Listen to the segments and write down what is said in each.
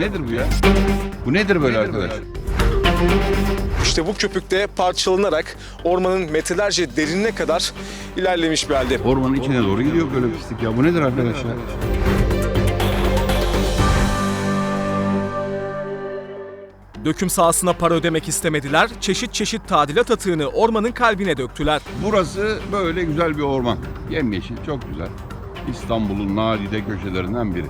Nedir bu ya? Bu nedir böyle arkadaş? İşte bu köpükte parçalanarak ormanın metrelerce derinine kadar ilerlemiş bir halde. Ormanın içine doğru gidiyor böyle pislik ya. Bu nedir arkadaş ya? Döküm sahasına para ödemek istemediler, çeşit çeşit tadilat atığını ormanın kalbine döktüler. Burası böyle güzel bir orman. Yemyeşil, çok güzel. İstanbul'un nadide köşelerinden biri.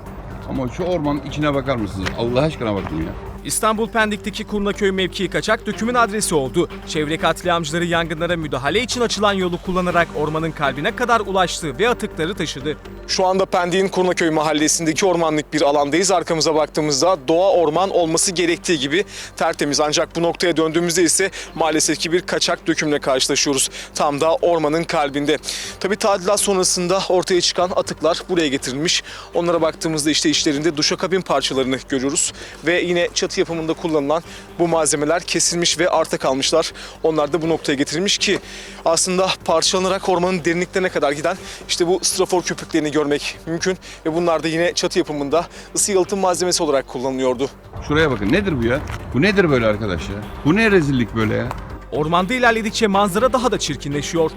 Ama şu ormanın içine bakar mısınız? Allah aşkına bakın ya. İstanbul Pendik'teki Kurnaköy mevkii kaçak dökümün adresi oldu. Çevre katliamcıları yangınlara müdahale için açılan yolu kullanarak ormanın kalbine kadar ulaştı ve atıkları taşıdı. Şu anda Pendik'in Kurnaköy mahallesindeki ormanlık bir alandayız. Arkamıza baktığımızda doğa orman olması gerektiği gibi tertemiz. Ancak bu noktaya döndüğümüzde ise maalesef ki bir kaçak dökümle karşılaşıyoruz. Tam da ormanın kalbinde. Tabii tadilat sonrasında ortaya çıkan atıklar buraya getirilmiş. Onlara baktığımızda işte içlerinde duşakabin parçalarını görüyoruz. Ve yine çatı yapımında kullanılan bu malzemeler kesilmiş ve arta kalmışlar. Onlar da bu noktaya getirilmiş ki aslında parçalanarak ormanın derinliklerine kadar giden işte bu strafor köpüklerini görmek mümkün. Ve bunlar da yine çatı yapımında ısı yalıtım malzemesi olarak kullanılıyordu. Şuraya bakın nedir bu ya? Bu nedir böyle arkadaş ya? Bu ne rezillik böyle ya? Ormanda ilerledikçe manzara daha da çirkinleşiyor.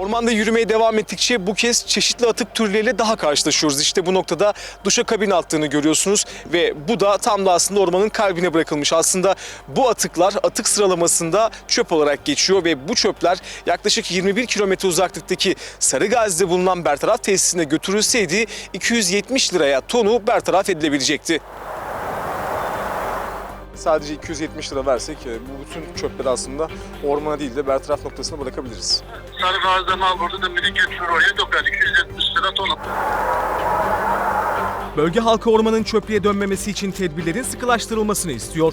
Ormanda yürümeye devam ettikçe bu kez çeşitli atık türleriyle daha karşılaşıyoruz. İşte bu noktada duşakabin attığını görüyorsunuz ve bu da tam da aslında ormanın kalbine bırakılmış. Aslında bu atıklar atık sıralamasında çöp olarak geçiyor ve bu çöpler yaklaşık 21 kilometre uzaklıktaki Sarıgazi'de bulunan bertaraf tesisine götürülseydi 270 liraya tonu bertaraf edilebilecekti. Sadece 270 lira versek e, bu bütün çöpleri aslında ormana değil de bertaraf noktasına bırakabiliriz. Sarı gazda mal burada da biri götürür oraya döker 270 lira tonu. Bölge halkı ormanın çöplüğe dönmemesi için tedbirlerin sıkılaştırılmasını istiyor.